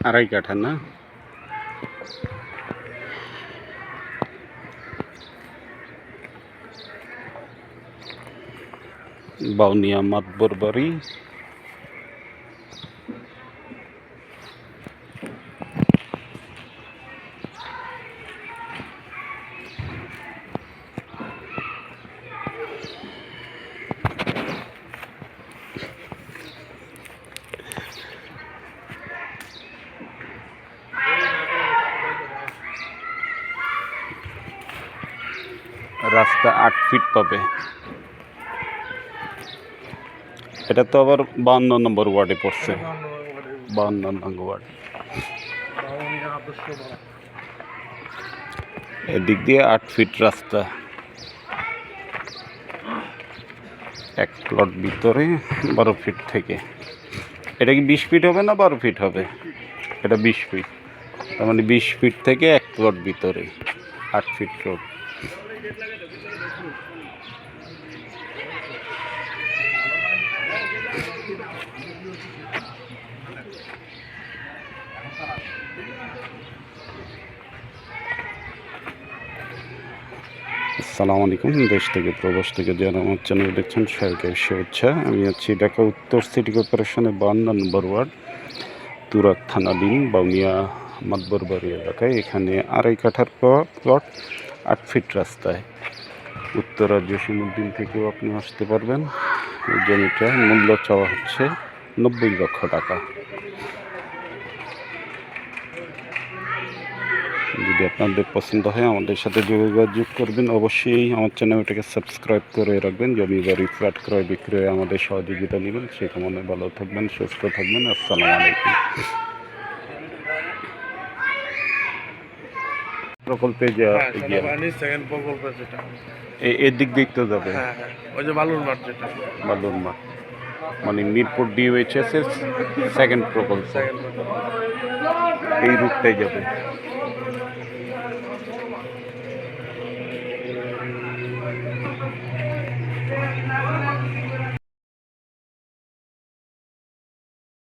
আড়াই কাঠা না বাউনিয়া মাতবর বাড়ি রাস্তা আট ফিট পাবে। এটা তো আবার বান্ন নম্বর ওয়ার্ডে পড়ছে। বান্ন নম্বর ওয়ার্ড। এদিক দিয়ে আট ফিট রাস্তা। এক প্লট ভিতরে বারো ফিট থেকে। এটা কি বিশ ফিট হবে না বারো ফিট হবে? এটা বিশ ফিট তার মানে বিশ ফিট থেকে এক প্লট ভিতরে আট ফিট রোড আসসালামু আলাইকুম, দেশ থেকে প্রবাস থেকে যারা আমার চ্যানেল দেখছেন, সবাইকে শুভেচ্ছা। আমি আছি ঢাকা উত্তর সিটি কর্পোরেশনের বান্ন নম্বর ওয়ার্ড তুরাক থানাধীন বাউনিয়া, মাতবরবাড়ি এলাকায়। এখানে আড়াই কাঠার প্লট আট ফিট রাস্তায়। উত্তরা জসিমুদ্দিন থেকেও আপনি আসতে পারবেন। এই জমিটার মূল্য চাওয়া হচ্ছে নব্বই লক্ষ টাকা। যদি আপনাদের পছন্দ হয়, আমাদের সাথে যোগাযোগ করবেন। অবশ্যই আমার চ্যানেলটাকে সাবস্ক্রাইব করে রাখবেন। জমি বাড়ি, ফ্ল্যাট ক্রয় বিক্রয়ে আমাদের সহযোগিতা নেবেন। সে কামনে ভালো থাকবেন, সুস্থ থাকবেন। আসসালামু আলাইকুম। প্রকল্পে যা সেনাবাহিনীর সেকেন্ড প্রকল্প সেটা এর দিক দিক তো যাবে। হ্যাঁ হ্যাঁ ওই যে বালুর মাঠ যেটা। বালুর মাঠ। মানে মিরপুর ডিওএইচএস এর সেকেন্ড প্রকল্প। এই রুটটাই যাবে।